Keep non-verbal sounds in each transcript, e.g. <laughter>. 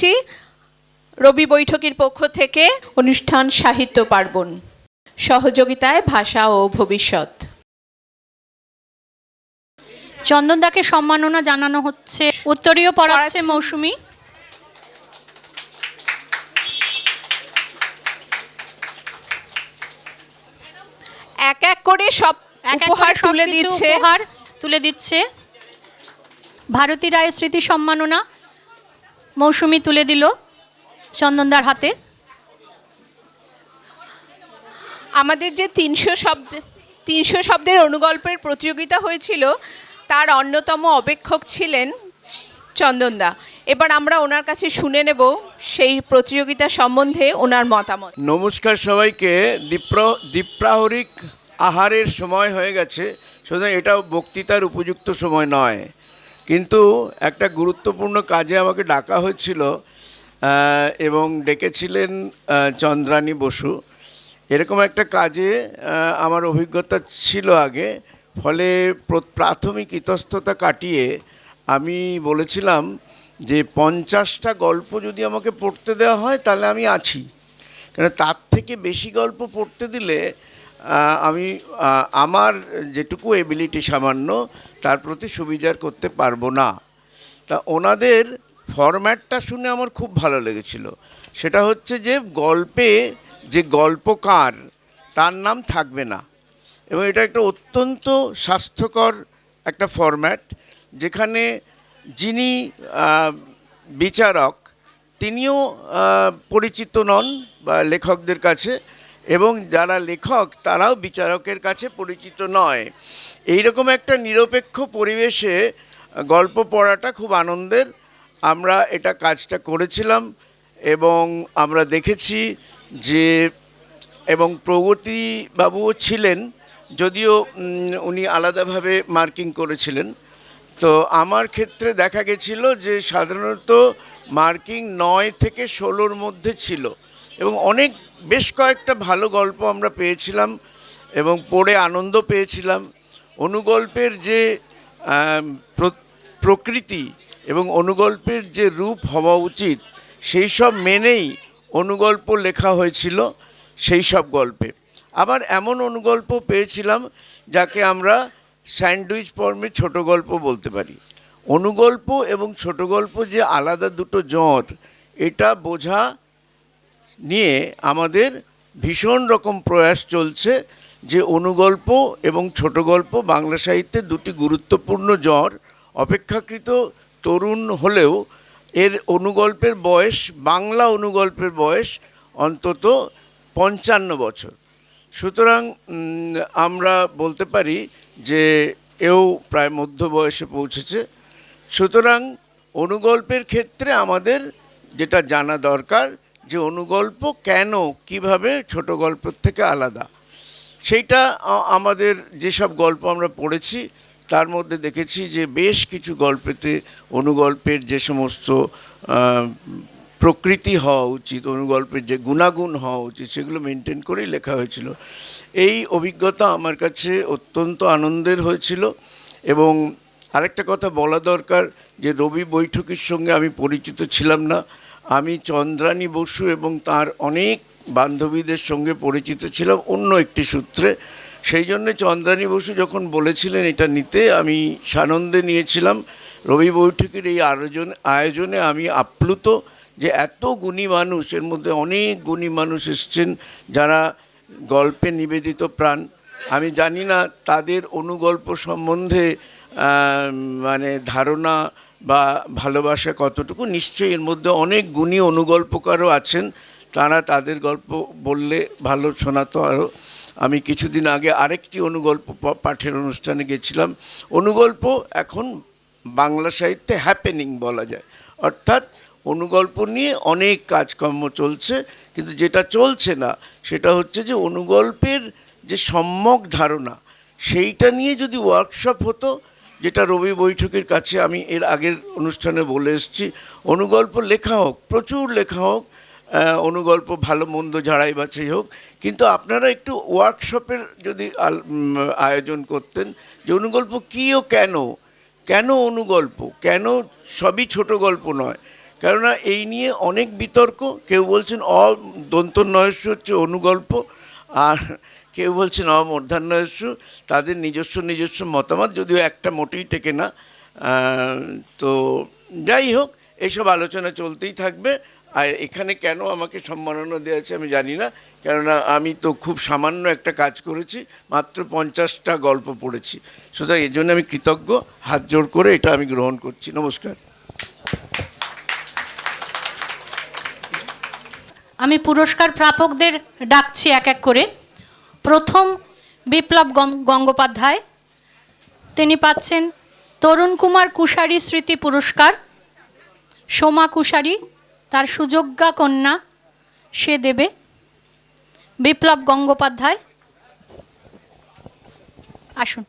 করছি। রবি বৈঠকের পক্ষ থেকে অনুষ্ঠান সাহিত্য পার্বণ। সহযোগিতায় ভাষা ও ভবিষ্যৎ। চন্দনদাকে সম্মাননা জানানো হচ্ছে। উত্তরীয় পড়াচ্ছে। মৌসুমী। এক এক করে সব উপহার তুলে দিচ্ছে। উপহার তুলে দিচ্ছে। ভারতী রায় স্মৃতি সম্মাননা। মৌসুমী তুলে দিল চন্দনদার হাতে। আমাদের যে তিনশো শব্দ তিনশো শব্দের অনুগল্পের প্রতিযোগিতা হয়েছিল তার অন্যতম অপেক্ষক ছিলেন চন্দনদা। এবার আমরা ওনার কাছে শুনে নেব সেই প্রতিযোগিতা সম্বন্ধে ওনার মতামত। নমস্কার সবাইকে। দীপ্র দীপ্রাহরিক আহারের সময় হয়ে গেছে সুতরাং এটা বক্তৃতার উপযুক্ত সময় নয়। কিন্তু একটা গুরুত্বপূর্ণ কাজে আমাকে ডাকা হয়েছিল এবং ডেকেছিলেন চন্দ্রানী বসু। এরকম একটা কাজে আমার অভিজ্ঞতা ছিল আগে, ফলে প্রাথমিক ইতস্ততা কাটিয়ে আমি বলেছিলাম যে পঞ্চাশটা গল্প যদি আমাকে পড়তে দেওয়া হয়, তাহলে আমি আছি। কেন, তার থেকে বেশি গল্প পড়তে দিলে আমি আমার যেটুকু এবিলিটি সামান্য, তার প্রতি সুবিচার করতে পারব না। তা ওনাদের ফরম্যাটটা শুনে আমার খুব ভালো লেগেছিল। সেটা হচ্ছে যে, গল্পে যে গল্পকার, তার নাম থাকবে না। এবং এটা একটা অত্যন্ত স্বাস্থ্যকর একটা ফরম্যাট, যেখানে যিনি বিচারক, তিনিও পরিচিত নন বা লেখকদের কাছে। এবং যারা লেখক, তারাও বিচারকের কাছে পরিচিত নয়। এই রকম একটা নিরপেক্ষ পরিবেশে গল্প পড়াটা খুব আনন্দের। আমরা এটা কাজটা করেছিলাম এবং আমরা দেখেছি যে, এবং প্রগতি বাবুও ছিলেন, যদিও উনি আলাদাভাবে মার্কিং করেছিলেন। তো আমার ক্ষেত্রে দেখা গেছিল যে, সাধারণত মার্কিং নয় থেকে ষোলোর মধ্যে ছিল এবং অনেক বেশ কয়েকটা ভালো গল্প আমরা পেয়েছিলাম এবং পড়ে আনন্দ পেয়েছিলাম। অনুগল্পের যে প্র- প্রকৃতি এবং অনুগল্পের যে রূপ হওয়া উচিত, সেই সব মেনেই অনুগল্প লেখা হয়েছিল সেই সব গল্পে। আবার এমন অনুগল্প পেয়েছিলাম যাকে আমরা স্যান্ডউইচ ফর্মে ছোট গল্প বলতে পারি। অনুগল্প এবং ছোট গল্প যে আলাদা দুটো জ্বর, এটা বোঝা নিয়ে আমাদের ভীষণ রকম প্রয়াস চলছে যে অনুগল্প এবং ছোট গল্প বাংলা সাহিত্যে দুটি গুরুত্বপূর্ণ জ্বর, অপেক্ষাকৃত তরুণ হলেও এর অনুগল্পের বয়স, বাংলা অনুগল্পের বয়স অন্তত পঞ্চান্ন বছর। সুতরাং আমরা বলতে পারি যে এও প্রায় মধ্য বয়সে পৌঁছেছে। সুতরাং অনুগল্পের ক্ষেত্রে আমাদের যেটা জানা দরকার যে অনুগল্প কেন, কীভাবে ছোট গল্পের থেকে আলাদা? সেইটা আমাদের যেসব গল্প আমরা পড়েছি, তার মধ্যে দেখেছি যে বেশ কিছু গল্পেতে অনুগল্পের যে সমস্ত প্রকৃতি হওয়া উচিত, অনুগল্পের যে গুণাগুণ হওয়া উচিত, সেগুলো মেনটেন করেই লেখা হয়েছিল। এই অভিজ্ঞতা আমার কাছে অত্যন্ত আনন্দের হয়েছিল এবং আরেকটা কথা বলা দরকার যে রবি বৈঠকের সঙ্গে আমি পরিচিত ছিলাম না। আমি চন্দ্রানী বসু এবং তার অনেক বান্ধবীদের সঙ্গে পরিচিত ছিলাম অন্য একটি সূত্রে। সেই জন্য চন্দ্রানী বসু যখন বলেছিলেন এটা নিতে, আমি সানন্দে নিয়েছিলাম। রবি বৈঠকের এই আয়োজন, আয়োজনে আমি আপ্লুত যে এত গুণী মানুষ, এর মধ্যে অনেক গুণী মানুষ এসছেন যারা গল্পে নিবেদিত প্রাণ। আমি জানি না তাদের অনুগল্প সম্বন্ধে মানে ধারণা বা ভালোবাসা কতটুকু, নিশ্চয়ই এর মধ্যে অনেক গুণী অনুগল্পকারও আছেন। তারা তাদের গল্প বললে ভালো শোনাতো আরও। আমি কিছুদিন আগে আরেকটি অনুগল্প পাঠের অনুষ্ঠানে গেছিলাম। অনুগল্প এখন বাংলা সাহিত্যে হ্যাপেনিং বলা যায়। অর্থাৎ অনুগল্প নিয়ে অনেক কাজকর্ম চলছে, কিন্তু যেটা চলছে না, সেটা হচ্ছে যে অনুগল্পের যে সম্যক ধারণা, সেইটা নিয়ে যদি ওয়ার্কশপ হতো যেটা রবি বৈঠকের কাছে আমি এর আগের অনুষ্ঠানে বলে এসেছি, অনুগল্প লেখা হোক, প্রচুর লেখা হোক অনুগল্প ভালো মন্দ ঝাড়াই বাছাই হোক, কিন্তু আপনারা একটু ওয়ার্কশপের যদি আয়োজন করতেন, যে অনুগল্প কী ও কেন কেন অনুগল্প, কেন সবই ছোট গল্প নয়, কেননা এই নিয়ে অনেক বিতর্ক, কেউ বলছেন অ দন্তন্বয়স্য হচ্ছে অনুগল্প, আর কেউ বলছেন অমূর্ধান্বয়স্য তাদের নিজস্ব নিজস্ব মতামত, যদিও একটা মোটেই টেকে না। তো যাই হোক এইসব আলোচনা চলতেই থাকবে। আর এখানে কেন আমাকে সম্মাননা দেওয়া আছে আমি জানি না, কেননা আমি তো খুব সামান্য একটা কাজ করেছি, মাত্র পঞ্চাশটা গল্প পড়েছি। সুতরাং এই জন্য আমি কৃতজ্ঞ, হাত জোড় করে এটা আমি গ্রহণ করছি। নমস্কার। আমি পুরস্কার প্রাপকদের ডাকছি এক এক করে। প্রথম বিপ্লব গঙ্গোপাধ্যায়। তিনি পাচ্ছেন তরুণ কুমার কুশারি স্মৃতি পুরস্কার। সোমা কুশারি, তার সুযোগ্যা কন্যা সে দেবে। বিপ্লব গঙ্গোপাধ্যায়। আসুন।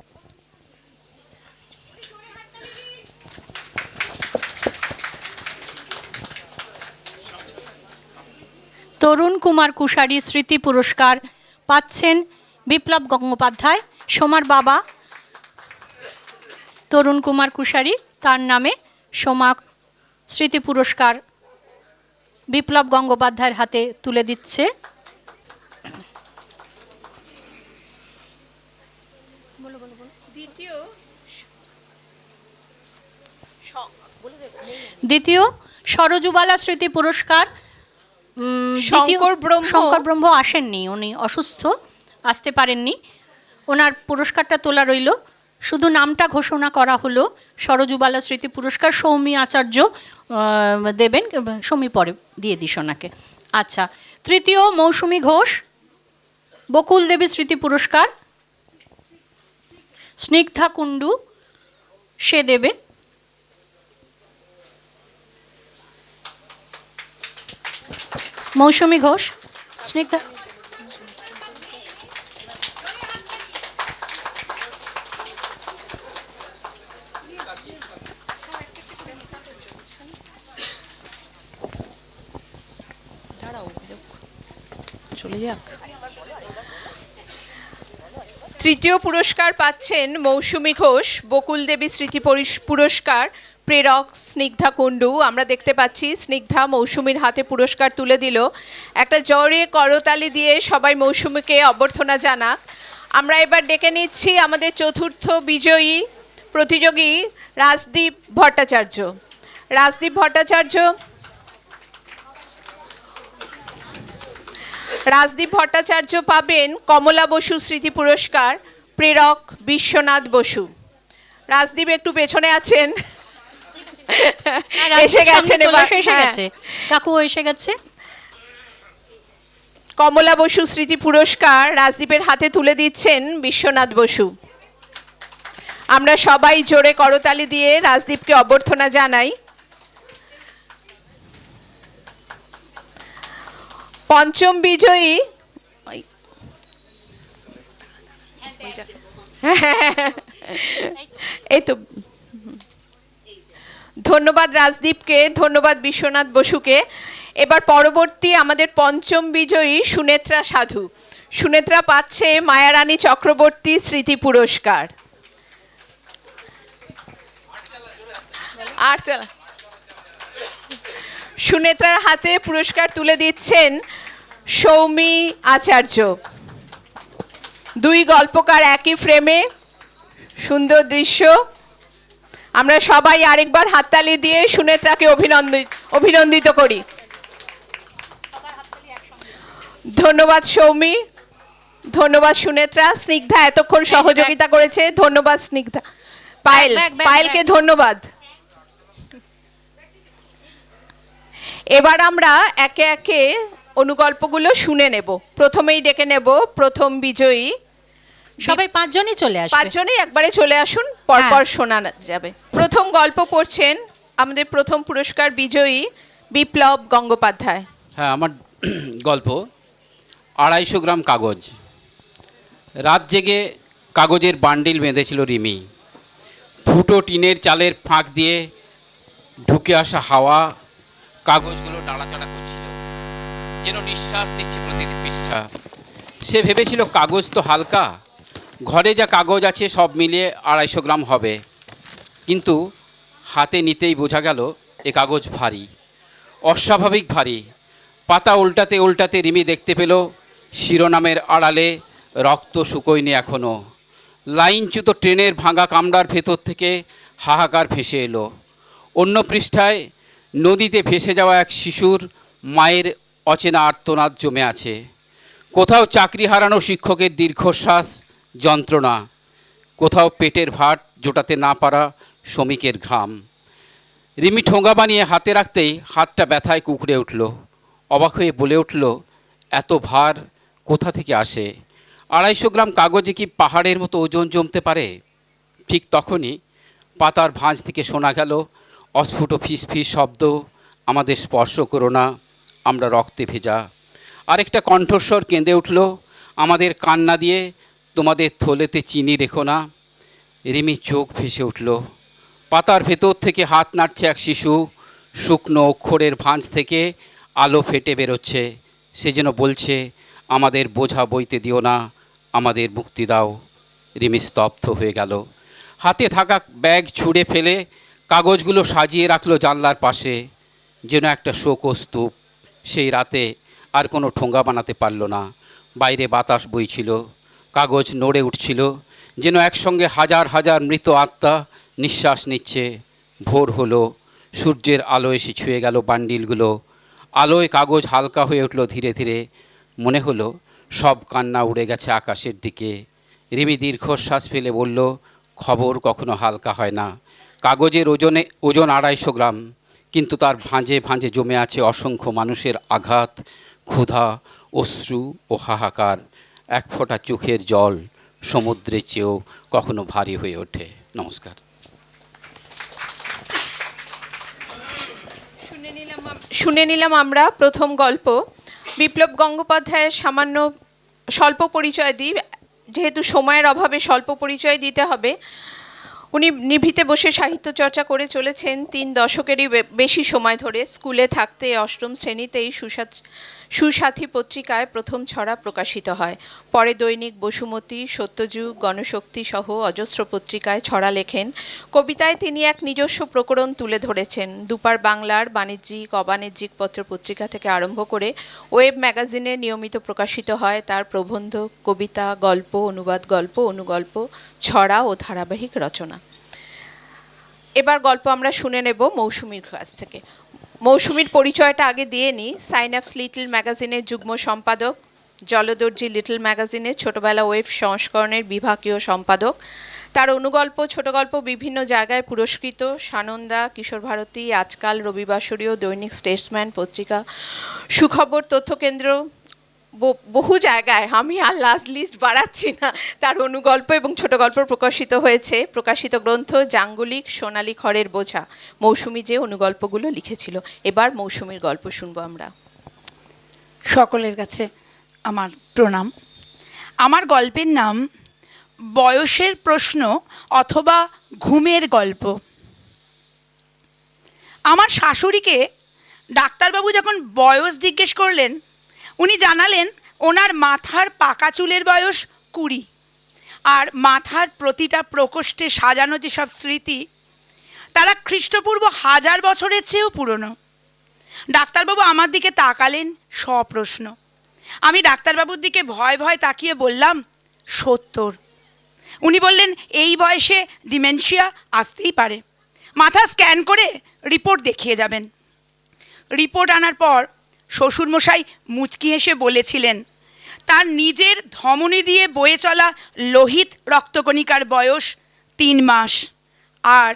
তরুণ কুমার কুশারি স্মৃতি পুরস্কার পাচ্ছেন বিপ্লব গঙ্গোপাধ্যায় সোমার বাবা তরুণ কুমার কুশারি তার নামে সোমা স্মৃতি পুরস্কার বিপ্লব গঙ্গোপাধ্যায়ের হাতে তুলে দিচ্ছে। দ্বিতীয় সরজুবালা স্মৃতি পুরস্কার শঙ্কর ব্রহ্ম। শঙ্কর ব্রহ্ম আসেননি উনি অসুস্থ আসতে পারেননি। ওনার পুরস্কারটা তোলা রইল। শুধু নামটা ঘোষণা করা হলো সরজুবালা স্মৃতি পুরস্কার সৌমি আচার্য দেবেন সৌমি পরে দিয়ে দিস ওনাকে। আচ্ছা তৃতীয় মৌসুমি ঘোষ বকুল দেবী স্মৃতি পুরস্কার স্নিগ্ধা কুণ্ডু সে দেবে। মৌসুমি ঘোষ, স্নিগ্ধা। চলে যাক। তৃতীয় পুরস্কার পাচ্ছেন মৌসুমী ঘোষ, বকুল দেবী স্মৃতি পরিস- পুরস্কার প্রেরক স্নিগ্ধা কুণ্ডু। আমরা দেখতে পাচ্ছি স্নিগ্ধা মৌসুমীর হাতে পুরস্কার তুলে দিল। একটা জোরে করতালি দিয়ে সবাই মৌসুমীকে অভ্যর্থনা জানাক। আমরা এবার ডেকে নিচ্ছি আমাদের চতুর্থ বিজয়ী প্রতিযোগী রাজদীপ ভট্টাচার্য। রাজদীপ ভট্টাচার্য রাজদীপ ভট্টাচার্য পাবেন কমলা বসু স্মৃতি পুরস্কার, প্রেরক বিশ্বনাথ বসু। রাজদীপ একটু পেছনে আছেন। এসে এবার। এসে হ্যাঁ। গেছে। কাকু এসে গেছে। কমলা বসু স্মৃতি পুরস্কার রাজদীপের হাতে তুলে দিচ্ছেন বিশ্বনাথ বসু। আমরা সবাই জোরে করতালি দিয়ে রাজদীপকে অভ্যর্থনা জানাই। পঞ্চম বিজয়ী এই তো ধন্যবাদ রাজদীপকে, ধন্যবাদ বিশ্বনাথ বসুকে। এবার পরবর্তী আমাদের পঞ্চম বিজয়ী সুনেত্রা সাধু। সুনেত্রা পাচ্ছে মায়ারানী চক্রবর্তী স্মৃতি পুরস্কার। আর সুনেত্রার হাতে পুরস্কার তুলে দিচ্ছেন সৌমি আচার্য। দুই গল্পকার একই ফ্রেমে, সুন্দর দৃশ্য। আমরা সবাই আরেকবার হাততালি দিয়ে সুনেত্রাকে অভিনন্দিত অভিনন্দিত করি। ধন্যবাদ সৌমি ধন্যবাদ সুনেত্রা। স্নিগ্ধা এতক্ষণ সহযোগিতা করেছে। ধন্যবাদ স্নিগ্ধা। পায়েল পায়েলকে ধন্যবাদ। এবার আমরা একে একে অনুগল্পগুলো শুনে নেব। প্রথমেই ডেকে নেব প্রথম বিজয়ী। সবাই পাঁচজনই চলে আসবে। পাঁচজনই একবারে চলে আসুন পরপর হ্যাঁ। শোনা যাবে। প্রথম গল্প পড়ছেন আমাদের প্রথম পুরস্কার বিজয়ী বিপ্লব গঙ্গোপাধ্যায়। হ্যাঁ আমার <clears throat> গল্প, আড়াইশো গ্রাম কাগজ। রাত জেগে কাগজের বান্ডিল বেঁধেছিল রিমি। ফুটো টিনের চালের ফাঁক দিয়ে ঢুকে আসা হাওয়া কাগজগুলো নাড়াচাড়া করছিল। যেন নিঃশ্বাস নিচ্ছে প্রতিটি পৃষ্ঠা। সে ভেবেছিল কাগজ তো হালকা। ঘরে যা কাগজ আছে সব মিলিয়ে আড়াইশো গ্রাম হবে। কিন্তু হাতে নিতেই বোঝা গেল এ কাগজ ভারী, অস্বাভাবিক ভারী। পাতা উল্টাতে উল্টাতে রিমি দেখতে পেল, শিরোনামের আড়ালে রক্ত শুকোয়নি এখনও লাইনচ্যুত ট্রেনের ভাঙা কামড়ার ভেতর থেকে হাহাকার ভেসে এলো। অন্য পৃষ্ঠায়, নদীতে ভেসে যাওয়া এক শিশুর মায়ের অচেনা আর্তনাদ জমে আছে। কোথাও চাকরি হারানো শিক্ষকের দীর্ঘশ্বাস, যন্ত্রণা, কোথাও পেটের ভাট জোটাতে না পারা শ্রমিকের ঘাম। রিমি ঠোঙা বানিয়ে হাতে রাখতেই হাতটা ব্যথায় কুকড়ে উঠল। অবাক হয়ে বলে উঠল, এত ভার কোথা থেকে আসে? আড়াইশো গ্রাম কাগজে কি পাহাড়ের মতো ওজন জমতে পারে? ঠিক তখনই পাতার ভাঁজ থেকে শোনা গেল, অস্ফুট ফিস ফিস শব্দ, আমাদের স্পর্শ করো না, আমরা রক্তে ভেজা। আরেকটা কণ্ঠস্বর কেঁদে উঠল, আমাদের কান্না দিয়ে তোমাদের থলেতে চিনি রেখো না। রিমি চোখ ভেসে উঠল। পাতার ভেতর থেকে হাত নাড়ছে এক শিশু। শুকনো অক্ষরের ভাঁজ থেকে আলো ফেটে বেরোচ্ছে। সে যেন বলছে, আমাদের বোঝা বইতে দিও না, আমাদের মুক্তি দাও। রিমি স্তব্ধ হয়ে গেল। হাতে থাকা ব্যাগ ছুঁড়ে ফেলে কাগজগুলো সাজিয়ে রাখল জানলার পাশে। যেন একটা শোকস্তূপ। সেই রাতে আর কোনো ঠোঙ্গা বানাতে পারল না। বাইরে বাতাস বইছিল। কাগজ নড়ে উঠছিল। যেন একসঙ্গে হাজার হাজার মৃত আত্মা নিঃশ্বাস নিচ্ছে। ভোর হলো, সূর্যের আলো এসে ছুঁয়ে গেল বান্ডিলগুলো। আলোয় কাগজ হালকা হয়ে উঠল ধীরে ধীরে। মনে হলো, সব কান্না উড়ে গেছে আকাশের দিকে। রিমি দীর্ঘশ্বাস ফেলে বলল, খবর কখনো হালকা হয় না। কাগজের ওজনে, ওজন আড়াইশো গ্রাম। কিন্তু তার ভাঁজে ভাঁজে জমে আছে অসংখ্য মানুষের আঘাত, ক্ষুধা, অশ্রু ও হাহাকার। এক ফোঁটা চোখের জল। সমুদ্রের চেয়েও কখনো ভারী হয়ে ওঠে। নমস্কার। শুনে নিলাম শুনে নিলাম আমরা প্রথম গল্প। বিপ্লব গঙ্গোপাধ্যায়ের সামান্য স্বল্প পরিচয় দিই। যেহেতু সময়ের অভাবে স্বল্প পরিচয় দিতে হবে, উনি নিভিতে বসে সাহিত্য চর্চা করে চলেছেন। তিন দশকেরই বেশি সময় ধরে স্কুলে থাকতে, অষ্টম শ্রেণীতেই সুসাথ সুসাথী পত্রিকায় প্রথম ছড়া প্রকাশিত হয়। পরে দৈনিক বসুমতী, সত্যযুগ, গণশক্তি সহ অজস্র পত্রিকায় ছড়া লেখেন। কবিতায় তিনি এক নিজস্ব প্রকরণ তুলে ধরেছেন। দুপার বাংলার বাণিজ্যিক, অবাণিজ্যিক পত্র পত্রিকা থেকে আরম্ভ করে ওয়েব ম্যাগাজিনে নিয়মিত প্রকাশিত হয় তার প্রবন্ধ, কবিতা, গল্প, অনুবাদ, গল্প, অনুগল্প, ছড়া ও ধারাবাহিক রচনা। এবার গল্প আমরা শুনে নেব মৌসুমীর কাছ থেকে। মৌসুমীর পরিচয়টা আগে দিয়ে নি। সাইনাপস লিটল ম্যাগাজিনের যুগ্ম সম্পাদক, জলদর্জি লিটল ম্যাগাজিনের ছোটবেলা ওয়েব সংস্করণের বিভাগীয় সম্পাদক। তার অনুগল্প ছোট গল্প বিভিন্ন জায়গায় পুরস্কৃত। সানন্দা, কিশোর ভারতী, আজকাল রবিবাসরীয় দৈনিক স্টেটসম্যান পত্রিকা, সুখবর, তথ্যকেন্দ্র বহু জায়গায় আমি আর লাস্ট লিস্ট বাড়াচ্ছি না। তার অনুগল্প এবং ছোট গল্প প্রকাশিত হয়েছে। প্রকাশিত গ্রন্থ জাঙ্গলিক সোনালী খড়ের বোঝা। মৌসুমি যে অনুগল্পগুলো লিখেছিল। এবার মৌসুমীর গল্প শুনব আমরা। সকলের কাছে আমার প্রণাম। আমার গল্পের নাম বয়সের প্রশ্ন অথবা ঘুমের গল্প। আমার শাশুড়িকে ডাক্তারবাবু যখন বয়স জিজ্ঞেস করলেন উনি জানালেন, ওনার মাথার পাকা চুলের বয়স কুড়ি। আর মাথার প্রতিটা প্রকোষ্ঠে সাজানো যেসব স্মৃতি, তারা খ্রিস্টপূর্ব হাজার বছরের চেয়েও পুরনো। ডাক্তারবাবু আমার দিকে তাকালেন সপ্রশ্ন আমি ডাক্তারবাবুর দিকে ভয় ভয় তাকিয়ে বললাম, সত্তর। উনি বললেন, এই বয়সে ডিমেনশিয়া আসতেই পারে। মাথা স্ক্যান করে রিপোর্ট দেখিয়ে যাবেন। রিপোর্ট আনার পর শ্বশুরমশাই মুচকি হেসে বলেছিলেন, তার নিজের ধমনী দিয়ে বয়ে চলা লোহিত রক্তকণিকার বয়স তিন মাস। আর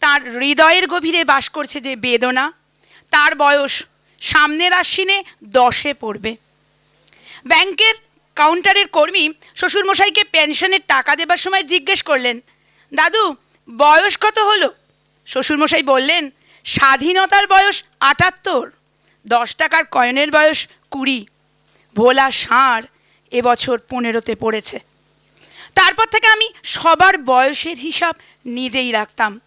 তার হৃদয়ের গভীরে বাস করছে যে বেদনা, তার বয়স সামনের আশ্বিনে দশে পড়বে। ব্যাংকের কাউন্টারের কর্মী শ্বশুরমশাইকে পেনশনের টাকা দেবার সময় জিজ্ঞেস করলেন, দাদু, বয়স কত হলো? শ্বশুরমশাই বললেন, স্বাধীনতার বয়স আটাত্তর। দশ টাকার কয়েনের বয়স কুড়ি। ভোলা ষাঁড় এবছর পনেরোতে পড়েছে। তারপর থেকে আমি সবার বয়সের হিসাব নিজেই রাখতাম।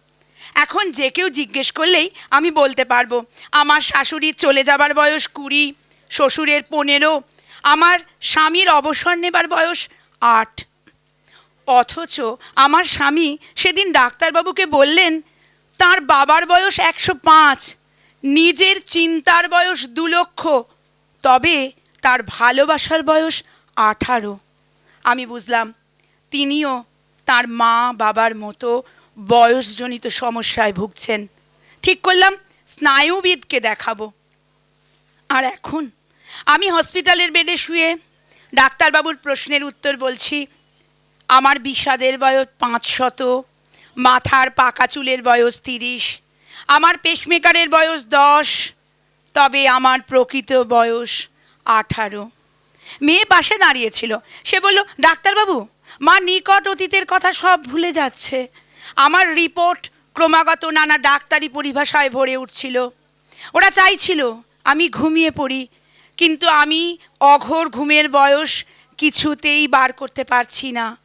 এখন যে কেউ জিজ্ঞেস করলেই আমি বলতে পারব, আমার শাশুড়ির চলে যাবার বয়স কুড়ি, শ্বশুরের পনেরো, আমার স্বামীর অবসর নেবার বয়স আট। অথচ আমার স্বামী সেদিন ডাক্তারবাবুকে বললেন, তার বাবার বয়স একশো পাঁচ নিজের চিন্তার বয়স দু লক্ষ, তবে তার ভালোবাসার বয়স আঠারো। আমি বুঝলাম, তিনিও তার মা বাবার মতো বয়সজনিত সমস্যায় ভুগছেন। ঠিক করলাম, স্নায়ুবিদকে দেখাবো। আর এখন আমি হসপিটালের বেডে শুয়ে ডাক্তারবাবুর প্রশ্নের উত্তর বলছি, আমার বিষাদের বয়স পাঁচশত মাথার পাকা চুলের বয়স তিরিশ আমার পেসমেকারের বয়স দশ, তবে আমার প্রকৃত বয়স আঠারো। মেয়ে পাশে দাঁড়িয়েছিল। সে বলল, ডাক্তারবাবু, মা নিকট অতীতের কথা সব ভুলে যাচ্ছে। আমার রিপোর্ট ক্রমাগত নানা ডাক্তারি পরিভাষায় ভরে উঠছিল। ওরা চাইছিল আমি ঘুমিয়ে পড়ি, কিন্তু আমি অঘোর ঘুমের বয়স কিছুতেই বার করতে পারছি না।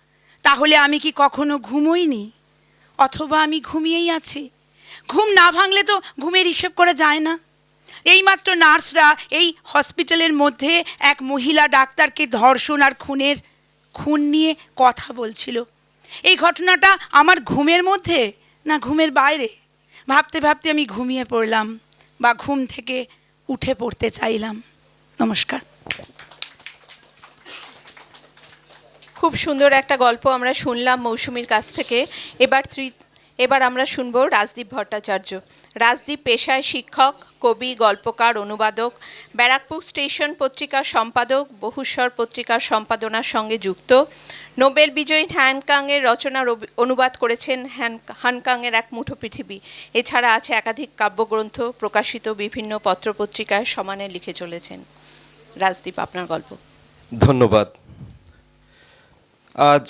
তাহলে আমি কি কখনো ঘুমোইনি? অথবা আমি ঘুমিয়েই আছি? ঘুম না ভাঙলে তো ঘুমের হিসেব করা যায় না। এইমাত্র নার্সরা এই হসপিটালের মধ্যে এক মহিলা ডাক্তারকে ধর্ষণ আর খুনের, খুন নিয়ে কথা বলছিল। এই ঘটনাটা আমার ঘুমের মধ্যে না ঘুমের বাইরে? ভাবতে ভাবতে আমি ঘুমিয়ে পড়লাম বা ঘুম থেকে উঠে পড়তে চাইলাম। নমস্কার। খুব সুন্দর একটা গল্প আমরা শুনলাম মৌসুমীর কাছ থেকে। এবার এবার আমরা শুনব রাজদীপ ভট্টাচার্য। রাজদীপ পেশায় শিক্ষক, কবি, গল্পকার, অনুবাদক, ব্যারাকপুর স্টেশন পত্রিকার সম্পাদক, বহুস্বর পত্রিকার সম্পাদনার সঙ্গে যুক্ত। নোবেল বিজয়ী হ্যানকাংয়ের রচনার অনুবাদ করেছেন হ্যান হানকাংয়ের এক মুঠো পৃথিবী এছাড়া আছে একাধিক কাব্যগ্রন্থ প্রকাশিত বিভিন্ন পত্রপত্রিকায় সমানে লিখে চলেছেন। রাজদীপ, আপনার গল্প। ধন্যবাদ। আজ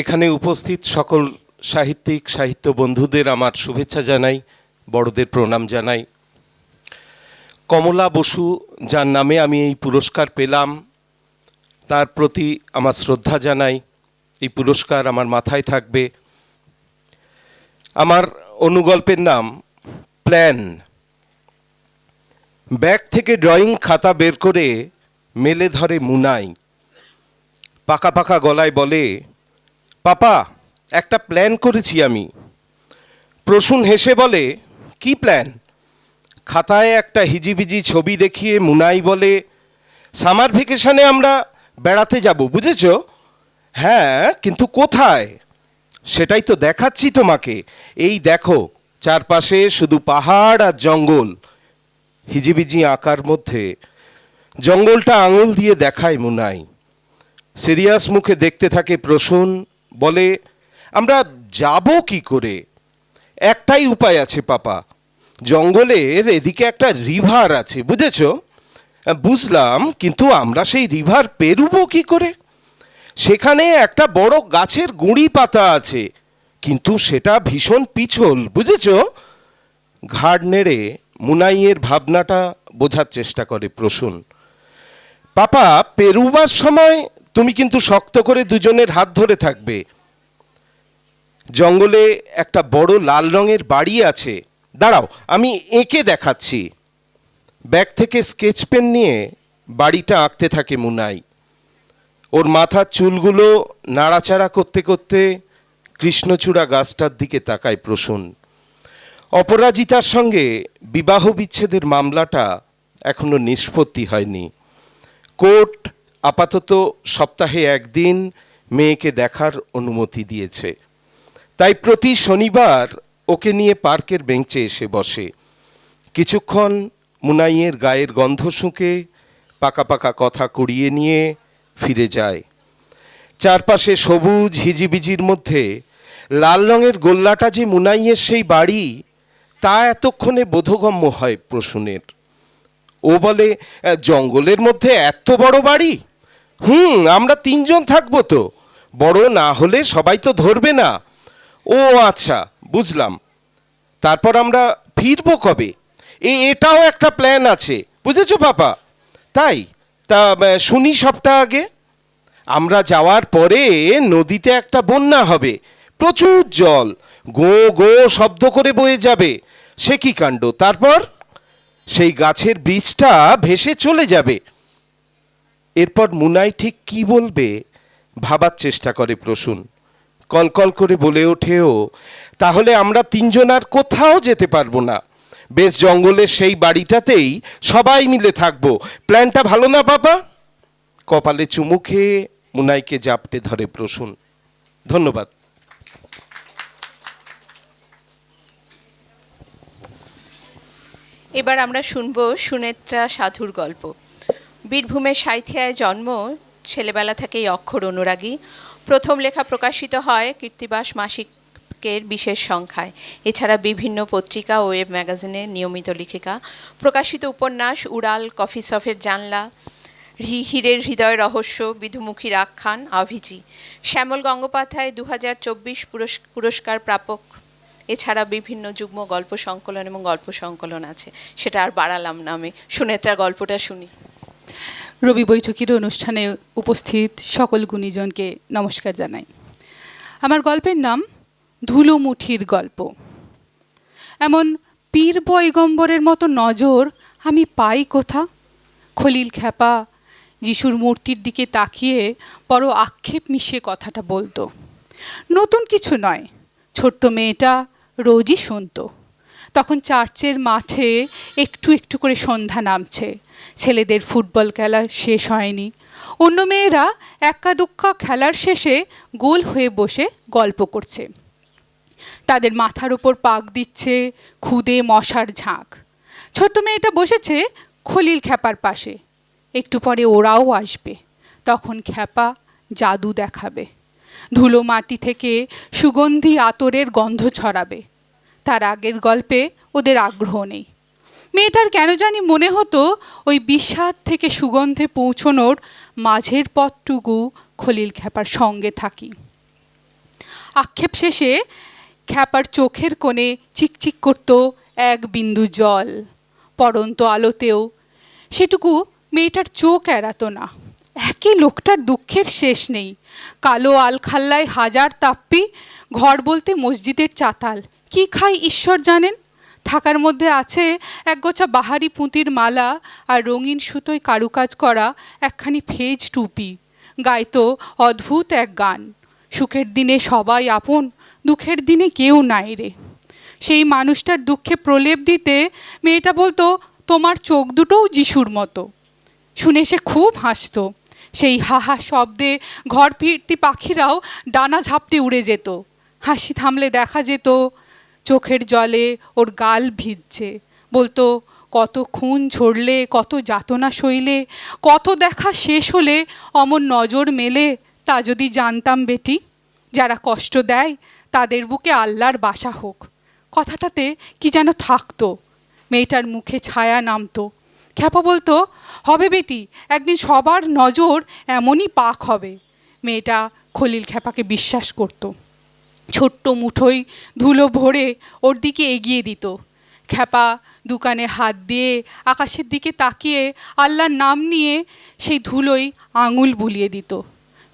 এখানে উপস্থিত সকল সাহিত্যিক, সাহিত্য বন্ধুদের আমার শুভেচ্ছা জানাই, বড়দের প্রণাম জানাই। কমলা বসু, যার নামে আমি এই পুরস্কার পেলাম, তার প্রতি আমার শ্রদ্ধা জানাই। এই পুরস্কার আমার মাথায় থাকবে। আমার অনুগল্পের নাম, প্ল্যান। ব্যাগ থেকে ড্রয়িং খাতা বের করে মেলে ধরে মুনাই। পাকা পাকা গলায় বলে, পাপা একটা প্ল্যান করেছি আমি। প্রসূন হেসে বলে, কি প্ল্যান খাতায় একটা হিজিবিজি ছবি দেখিয়ে মুনাই বলে, সামার ভেকেশনে আমরা বেড়াতে যাব, বুঝেছ? হ্যাঁ কিন্তু কোথায়? সেটাই তো দেখাচ্ছি তোমাকে। এই দেখো, চারপাশে শুধু পাহাড় আর জঙ্গল। হিজিবিজি আঁকার মধ্যে জঙ্গলটা আঙুল দিয়ে দেখায় মুনাই। সিরিয়াস মুখে দেখতে থাকে প্রসূন, বলে আমরা যাব কি করে? একটাই উপায় আছে, পাপা। জঙ্গলের এদিকে একটা রিভার আছে, বুঝেছ? বুঝলাম, কিন্তু আমরা সেই রিভার পেরুবো কি করে? সেখানে একটা বড় গাছের গুঁড়ি পাতা আছে, কিন্তু সেটা ভীষণ পিছল, বুঝেছ? ঘাড় নেড়ে মুনাইয়ের ভাবনাটা বোঝার চেষ্টা করে প্রসূন। পাপা, পেরুবার সময় তুমি কিন্তু শক্ত করে দুজনের হাত ধরে থাকবে। জঙ্গলে একটা বড় লাল রঙের বাড়ি আছে। দাঁড়াও, আমি এঁকে দেখাচ্ছি। ব্যাগ থেকে স্কেচ পেন নিয়ে বাড়িটা আঁকতে থাকে মুনাই। ওর মাথার চুলগুলো নাড়াচাড়া করতে করতে কৃষ্ণচূড়া গাছটার দিকে তাকায় প্রসূন। অপরাজিতার সঙ্গে বিবাহ বিচ্ছেদের মামলাটা এখনও নিষ্পত্তি হয়নি। কোর্ট আপাতত সপ্তাহে একদিন মেয়েকে দেখার অনুমতি দিয়েছে। তাই প্রতি শনিবার ওকে নিয়ে পার্কের বেঞ্চে এসে বসে। কিছুক্ষণ মুনাইয়ের গায়ের গন্ধ শুঁকে পাকা পাকা কথা কুড়িয়ে নিয়ে ফিরে যায়। চারপাশে সবুজ হিজিবিজির মধ্যে লাল রঙের গোল্লাটা যে মুনাইয়ের সেই বাড়ি, তা এতক্ষণে বোধগম্য হয় প্রসূনের। ও বলে জঙ্গলের মধ্যে এত বড় বাড়ি? হুম, আমরা তিনজন থাকব তো। বড় না হলে সবাই তো ধরবে না। ও আচ্ছা বুঝলাম। তারপর আমরা ফিরবো কবে? এ, এটাও একটা প্ল্যান আছে, বুঝেছ পাপা তাই, তা শুনি সপ্তাহ আগে। আমরা যাওয়ার পরে নদীতে একটা বন্যা হবে, প্রচুর জল, গো গো শব্দ করে বয়ে যাবে, সে কি কাণ্ড? তারপর সেই গাছের বীজটা ভেসে চলে যাবে। এরপর মুনাই ঠিক কি বলবে, ভাবার চেষ্টা করে প্রসূন। কলকল করে বলে ওঠেও, তাহলে আমরা তিনজন আর কোথাও যেতে পারব না। বেশ জঙ্গলের সেই বাড়িটাতেই সবাই মিলে থাকব। প্ল্যানটা ভালো না, বাবা? কপালে চুমু খেয়ে মুনাইকে জাপটে ধরে প্রসূন। ধন্যবাদ। এবার আমরা শুনব সুনেত্রা সাধুর গল্প। বীরভূমের সাঁথিয়ায় জন্ম, ছেলেবেলা থেকেই অক্ষর অনুরাগী। প্রথম লেখা প্রকাশিত হয় কীর্তিবাস মাসিকের বিশেষ সংখ্যায়। এছাড়া বিভিন্ন পত্রিকা ওয়েব ম্যাগাজিনের নিয়মিত লেখিকা। প্রকাশিত উপন্যাস, উড়াল, কফি সফের জানলা হীরের হৃদয় রহস্য বিধুমুখীর আখ্যান আভিজি। শ্যামল গঙ্গোপাধ্যায় দু হাজার চব্বিশ পুরস্কার প্রাপক। এছাড়া বিভিন্ন যুগ্ম গল্প সংকলন এবং গল্প সংকলন আছে। সেটা আর বাড়ালাম না আমি। সুনেত্রার গল্পটা শুনি। রবি বৈঠকের অনুষ্ঠানে উপস্থিত সকল গুণীজনকে নমস্কার জানাই। আমার গল্পের নাম ধুলো মুঠির গল্প। এমন পীর পয়গম্বরের মতো নজর আমি পাই কোথা? খলিল খ্যাপা যিশুর মূর্তির দিকে তাকিয়ে বড় আক্ষেপ মিশিয়ে কথাটা বলতো। নতুন কিছু নয়, ছোট্ট মেয়েটা রোজই শুনতো। তখন চার্চের মাঠে একটু একটু করে সন্ধ্যা নামছে। ছেলেদের ফুটবল খেলা শেষ হয়নি। অন্য মেয়েরা এক্কা দুক্কা খেলার শেষে গোল হয়ে বসে গল্প করছে। তাদের মাথার উপর পাক দিচ্ছে খুদে মশার ঝাঁক। ছোট্ট মেয়েটা বসেছে খলিল খ্যাপার পাশে। একটু পরে ওরাও আসবে। তখন খ্যাপা জাদু দেখাবে। ধুলো মাটি থেকে সুগন্ধি আতরের গন্ধ ছড়াবে। তার আগের গল্পে ওদের আগ্রহ নেই। মেয়েটার কেন জানি মনে হতো ওই বিষাদ থেকে সুগন্ধে পৌঁছনোর মাঝের পথটুকু খলিল খ্যাপার সঙ্গে থাকি। আক্ষেপ শেষে খ্যাপার চোখের কোণে চিকচিক করতো এক বিন্দু জল। পড়ন্ত আলোতেও সেটুকু মেয়েটার চোখ এড়াতো না। একই লোকটার দুঃখের শেষ নেই। কালো আলখাল্লায় হাজার তাপ্পি, ঘর বলতে মসজিদের চাতাল। কি খায় ঈশ্বর জানেন? থাকার মধ্যে আছে একগোছা বাহারি পুঁতির মালা আর রঙিন সুতোয় কারুকাজ করা একখানি ফেজ টুপি। গাইতো অদ্ভুত এক গান। সুখের দিনে সবাই আপন, দুঃখের দিনে কেউ নাই রে। সেই মানুষটার দুঃখে প্রলেপ দিতে মেয়েটা বলতো, তোমার চোখ দুটোও যিশুর মতো। শুনে সে খুব হাসতো। সেই হাহা শব্দে ঘর ফিরতি পাখিরাও ডানা ঝাপটে উড়ে যেত। হাসি থামলে দেখা যেত চোখের জলে ওর গাল ভিজছে। বলতো, কত খুন ঝরলে, কত যাতনা সইলে, কত দেখা শেষ হলে অমন নজর মেলে, তা যদি জানতাম বেটি, যারা কষ্ট দেয়, তাদের বুকে আল্লাহর বাসা হোক। কথাটাতে কি যেন থাকতো, মেয়েটার মুখে ছায়া নামতো। খ্যাপা বলতো, হবে বেটি, একদিন সবার নজর এমনই পাক হবে। মেয়েটা খলিল খ্যাপাকে বিশ্বাস করতো। ছোট্ট মুঠোই ধুলো ভরে ওর দিকে এগিয়ে দিত। খ্যাপা দোকানে হাত দিয়ে আকাশের দিকে তাকিয়ে আল্লাহর নাম নিয়ে সেই ধুলোই আঙুল বুলিয়ে দিত।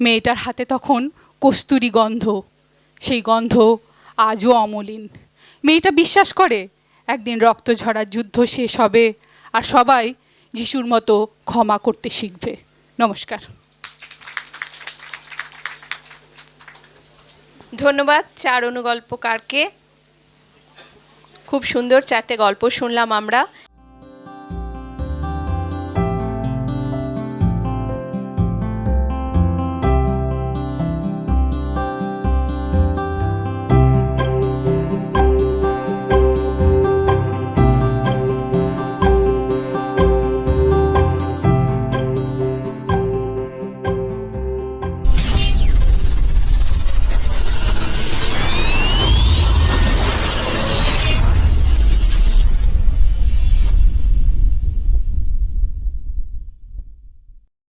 মেয়েটার হাতে তখন কস্তুরি গন্ধ। সেই গন্ধ আজও অমলিন। মেয়েটা বিশ্বাস করে, একদিন রক্ত ঝরার যুদ্ধ শেষ হবে আর সবাই যিশুর মতো ক্ষমা করতে শিখবে। নমস্কার। ধন্যবাদ চার অনুগল্পকারকে। খুব সুন্দর চারটে গল্প শুনলাম আমরা।